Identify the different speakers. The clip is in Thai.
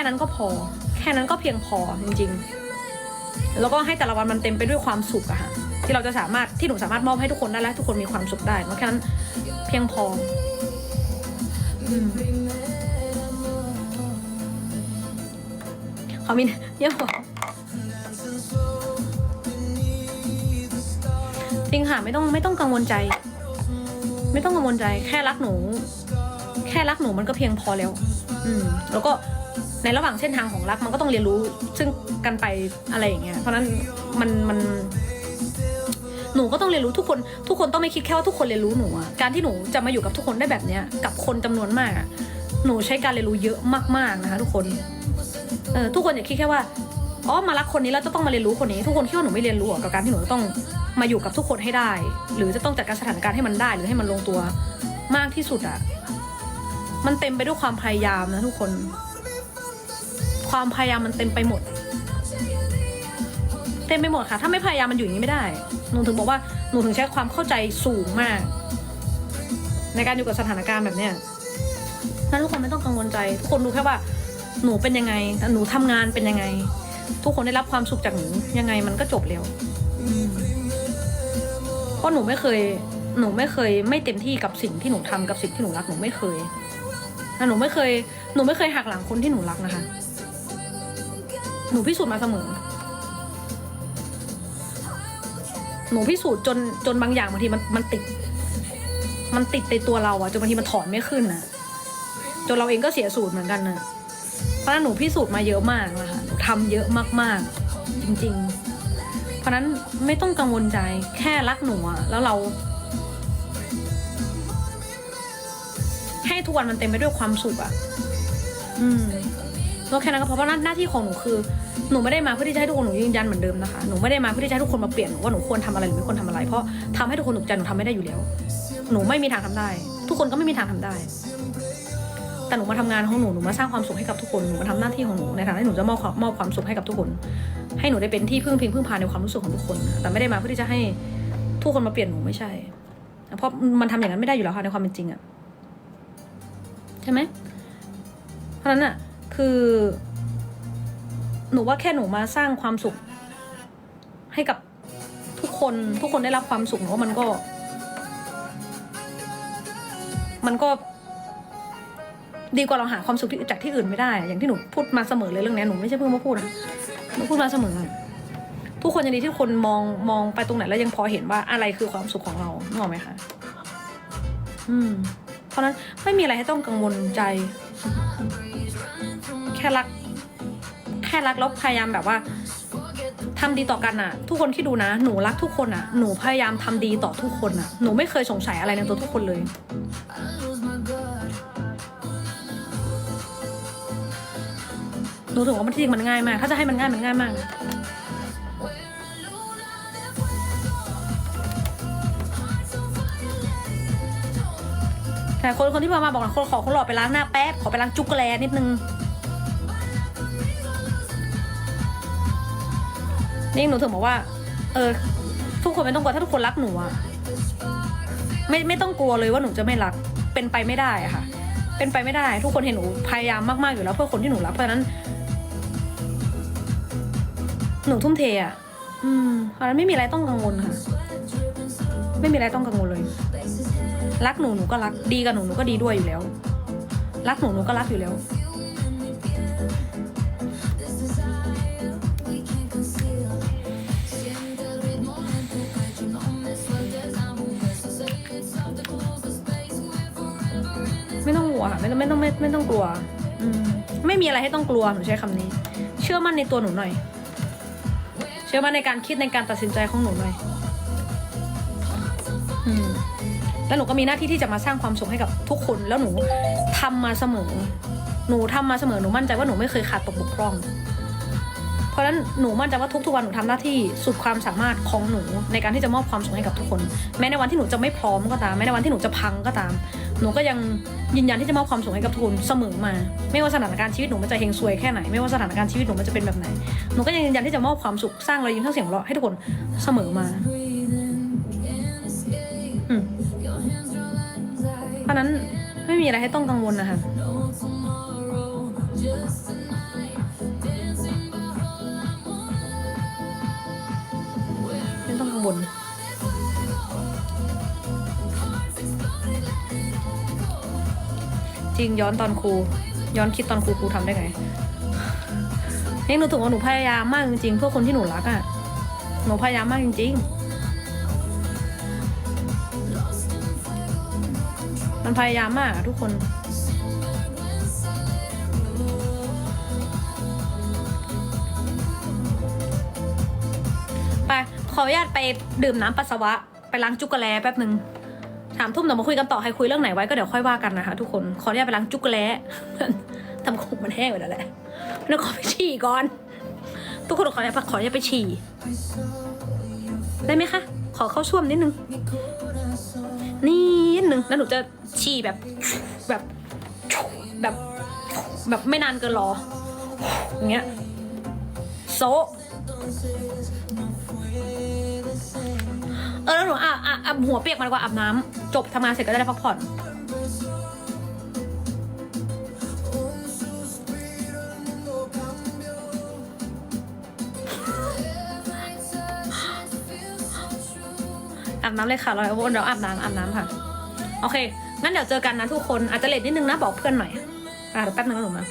Speaker 1: ค่นั้นก็พอ แค่นั้นก็เพียงพอจริง ๆ แล้วก็ให้แต่ละวันมันเต็มไปด้วยความสุขอะค่ะที่เราจะสามารถที่หนูสามารถมอบให้ทุกคนได้และทุกคนมีความสุขได้เพราะแค่นั้นเพียงพออืมเขามีเยอะกว่าจริงค่ะไม่ต้องไม่ต้องกังวลใจ ไม่ต้องกังวลใจ แค่รักหนู แค่รักหนูมันก็เพียงพอแล้ว อืม แล้วก็ ในระหว่างเส้นทางของรักมันก็ต้องเรียนรู้ซึ่งกันไปอะไรอย่างเงี้ยเพราะนั้นมันมันหนูก็ต้องเรียนรู้ทุกคน ทุกคนต้องไม่คิดแค่ว่าทุกคนเรียนรู้หนูอะการที่หนูจะมาอยู่กับทุกคนได้แบบเนี้ยกับคนจำนวนมากอะหนูใช้การเรียนรู้เยอะมากๆนะคะ ทุกคนเออทุกคนอย่าคิดแค่ว่าอ๋อมารักคนนี้แล้วจะต้องมาเรียนรู้คนนี้ ทุกคนคิดว่าหนูไม่เรียนรู้กับการที่หนูต้องมาอยู่กับทุกคนให้ได้ หรือจะต้องจัดการสถานการณ์ให้มันได้หรือให้มันลงตัวมากที่สุดอะมันเต็มไปด้วยความพยายามนะทุกคน ความพยายามมันเต็มไปหมด เต็มไปหมดค่ะ ถ้าไม่พยายามมันอยู่อย่างนี้ไม่ได้หนูถึงบอกว่าหนูถึงใช้ความเข้าใจสูงมาก ในการอยู่กับสถานการณ์แบบเนี้ยนั้นทุกคนไม่ต้องกังวลใจ ทุกคนดูแค่ว่า หนูเป็นยังไงหนูทำงานเป็นยังไง ทุกคนได้รับความสุขจากหนูยังไงมันก็จบแล้วเพราะหนูไม่เคย หนูไม่เคย ไม่เต็มที่กับสิ่งที่หนูทำกับสิ่งที่หนูรักหนูไม่เคยหนูไม่เคย หนูไม่เคยหักหลังคนที่หนูรักนะคะ หนูพิสูจน์มาเสมอ หนูพิสูจน์จนจนบางอย่างบางทีมันมันติด มันติดในตัวเราอะจนบางทีมันถอนไม่ขึ้นนะจนเราเองก็เสียสูตรเหมือนกันนะเพราะฉะนั้นหนูพิสูจน์มาเยอะมากนะคะทำเยอะมากๆ จริง ๆ เพราะฉะนั้นไม่ต้องกังวลใจแค่รักหนูอะแล้วเรา ให้ทุกวันมันเต็มไปด้วยความสุขอะอืม ก็แค่นั้นก็พอเพราะหน้าหน้าที่ของหนูคือหนูไม่ได้มาเพื่อที่จะให้ทุกคนหนูยืนยันเหมือนเดิมนะคะหนูไม่ได้มาเพื่อที่จะให้ทุกคนมาเปลี่ยนหนูว่าหนูควรทำอะไรหรือไม่ควรทำอะไร เพราะทำให้ทุกคนถูกใจหนูทำไม่ได้อยู่แล้ว หนูไม่มีทางทำได้ ทุกคนก็ไม่มีทางทำได้ แต่หนูมาทำงานของหนูหนูมาสร้างความสุขให้กับทุกคนหนูมาทำหน้าที่ของหนูในฐานะที่หนูจะมอบความมอบความสุขให้กับทุกคน ให้หนูได้เป็นที่พึ่งพิงพึ่งพาในความรู้สึกของทุกคน แต่ไม่ได้มาเพื่อที่จะให้ทุกคนมาเปลี่ยนหนูไม่ใช่ เพราะมันทำอย่างนั้นไม่ได้อยู่แล้วค่ะในความเป็นจริงอะใช่ไหมเพราะฉะนั้นอะ คือ หนูว่าแค่หนูมาสร้างความสุข ให้กับทุกคนทุกคนได้รับความสุขหนูว่ามันก็ มันก็ ดีกว่าเราหาความสุขที่จากที่อื่นไม่ได้ อย่างที่หนูพูดมาเสมอเลยเรื่องนี้หนูไม่ใช่เพิ่งมาพูดนะหนูพูดมาเสมอทุกคนยังดีที่คนมองมองไปตรงไหนแล้วยังพอเห็นว่าอะไรคือความสุขของเรานึกออกไหมคะอืม เพราะนั้นไม่มีอะไรให้ต้องกังวลใจ ค่รัก แค่รักแล้วพยายามแบบว่าทำดีต่อกันอะทุกคนที่ดูนะ หนูรักทุกคนอะหนูพยายามทำดีต่อทุกคนอะหนูไม่เคยสงสัยอะไรในตัวทุกคนเลยหนูถือว่ามันจริงมันง่ายมาก ถ้าจะให้มันง่ายมันง่ายมากแต่คนคนที่มามาบอกนะคนขอคนหล่อไปล้างหน้าแป๊บขอไปล้างจุกโกแลนิดนึง นี่หนูถึงบอกว่า เออ ทุกคนไม่ต้องกลัวถ้าทุกคนรักหนูอะไม่ไม่ต้องกลัวเลยว่าหนูจะไม่รัก เป็นไปไม่ได้อะค่ะ เป็นไปไม่ได้ ทุกคนเห็นหนูพยายามมากๆอยู่แล้วเพื่อคนที่หนูรักเพราะฉะนั้น หนูทุ่มเทอะอืมเพราะฉะนั้นไม่มีอะไรต้องกังวลค่ะ ไม่มีอะไรต้องกังวลเลย รักหนูหนูก็รักดีกับหนูหนูก็ดีด้วยอยู่แล้ว รักหนูหนูก็รักอยู่แล้ว ลัวค่ะไม่ต้องไม่ต้องไม่ไม่ต้องกลัว อืมไม่มีอะไรให้ต้องกลัวหนูใช้คำนี้ เชื่อมั่นในตัวหนูหน่อย เชื่อมั่นในการคิดในการตัดสินใจของหนูหน่อย อืมแล้วหนูก็มีหน้าที่ที่จะมาสร้างความสุขให้กับทุกคน แล้วหนูทำมาเสมอ หนูทำมาเสมอหนูมั่นใจว่าหนูไม่เคยขาดตกบกพร่อง เพราะฉะนั้นหนูมั่นใจว่าทุกๆวันหนูทำหน้าที่สุดความสามารถของหนูในการที่จะมอบความสุขให้กับทุกคน แม้ในวันที่หนูจะไม่พร้อมก็ตาม แม้ในวันที่หนูจะพังก็ตาม หนูก็ยังยืนยันที่จะมอบความสุขให้กับทุนเสมอมา ไม่ว่าสถานการณ์ชีวิตหนูมันจะเฮงซวยแค่ไหน ไม่ว่าสถานการณ์ชีวิตหนูมันจะเป็นแบบไหน หนูก็ยังยืนยันที่จะมอบความสุขสร้างรอยยิ้มทั้งเสียงหัวเราะให้ทุกคนเสมอมาเพราะนั้นไม่มีอะไรให้ต้องกังวลนะคะไม่ต้องกังวล จริงย้อนตอนครูย้อนคิดตอนครูครูทำได้ไงนี่หนูถือว่าหนูพยายามมากจริงๆเพื่อคนที่หนูรักอะ่ะหนูพยายามมากจริง ๆ มันพยายามมากทุกคนไปขออนุญาตไปดื่มน้ำปัสสาวะ ไปล้างจุกกะแลแป๊บหนึ่ง สามทุ่มเดี๋ยวมาคุยกันต่อ ใครคุยเรื่องไหนไว้ก็เดี๋ยวค่อยว่ากันนะคะทุกคน ขออนุญาตไปล้างจุกกะแลทำคงมันแห้งไปแล้วแหละแล้วขอไปฉี่ก่อน ทุกคนขออนุญาตขออนุญาตไปฉี่ ได้ไหมคะ ขอเข้าช่วมนิดนึงนิดนึง แล้วหนูจะฉี่แบบ แบบ แบบ แบบไม่นานเกินรอ อย่างเงี้ย โซ ออแล้วหนูอะอะอะหัวเปียกมาดีกว่าอาบน้ำจบทำงานเสร็จก็ได้พักผ่อน อาบน้ำเลยค่ะเราเดี๋ยวอาบน้ำอาบน้ำค่ะ โอเค งั้นเดี๋ยวเจอกันนะทุกคนอาจจะเลทนิดนึงนะบอกเพื่อนหน่อย อะเดี๋ยวแป๊บนึงนะหนูมา